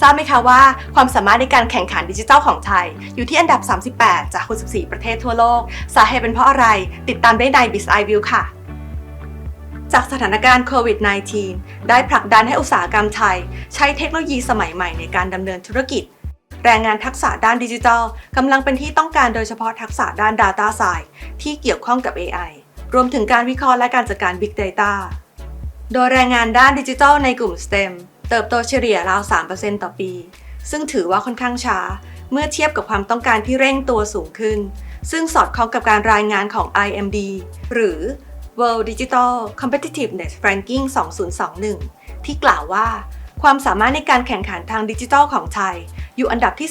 ทราบไหมคะว่าความสามารถในการแข่งขันดิจิทัลของไทย อยู่ที่อันดับ 38 จาก 64 ประเทศทั่วโลก สาเหตุเป็นเพราะอะไร ติดตามได้ใน b i z i View ค่ะ จากสถานการณ์โควิด -19 ได้ผลักดันให้อุตสาหกรรมไทย ใช้เทคโนโลยีสมัยใหม่ในการดำเนินธุรกิจ แรงงานทักษะด้านดิจิทัลกำลังเป็นที่ต้องการโดยเฉพาะทักษะด้าน Data Science ที่เกี่ยวข้องกับ AI รวมถึงการวิเคราะห์และการจัดการ Big Data โดยแรงงานด้านดิจิทัลในกลุ่ม STEM เติบโตเฉลี่ยราว 3%ต่อปี ซึ่งถือว่าค่อนข้างช้า เมื่อเทียบกับความต้องการที่เร่งตัวสูงขึ้น ซึ่งสอดคล้องกับการรายงานของ IMD หรือ World Digital Competitiveness Ranking 2021 ที่กล่าวว่า ความสามารถในการแข่งขันทางดิจิทัลของไทย อยู่อันดับที่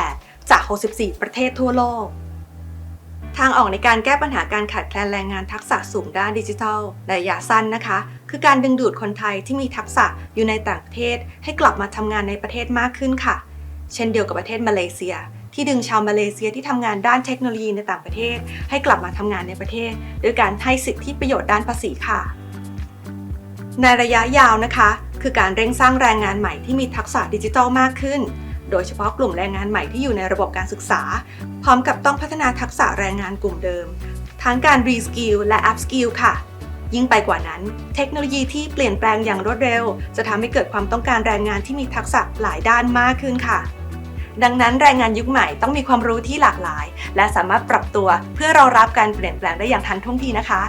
38 จาก 64 ประเทศทั่วโลก ทางออกในการแก้ปัญหาการขาดแคลนแรงงานทักษะสูงด้านดิจิทัลในระยะสั้นนะคะ คือการดึงดูดคนไทยที่มีทักษะอยู่ในต่างประเทศ ให้กลับมาทำงานในประเทศมากขึ้นค่ะ เช่นเดียวกับประเทศมาเลเซีย ที่ดึงชาวมาเลเซียที่ทำงานด้านเทคโนโลยีในต่างประเทศ ให้กลับมาทำงานในประเทศโดยการให้สิทธิประโยชน์ด้านภาษีค่ะ ในระยะยาวนะคะ คือการเร่งสร้างแรงงานใหม่ที่มีทักษะดิจิทัลมากขึ้น โดยเฉพาะกลุ่มแรงงานใหม่ที่อยู่ในระบบการศึกษา พร้อมกับต้องพัฒนาทักษะแรงงานกลุ่มเดิม ทั้งการรีสกิลและอัพสกิลค่ะ ยิ่งไปกว่านั้น เทคโนโลยีที่เปลี่ยนแปลงอย่างรวดเร็ว จะทำให้เกิดความต้องการแรงงานที่มีทักษะหลายด้านมากขึ้นค่ะดังนั้นแรงงานยุคใหม่ต้องมีความรู้ที่หลากหลาย และสามารถปรับตัวเพื่อรองรับการเปลี่ยนแปลงได้อย่างทันท่วงทีนะคะ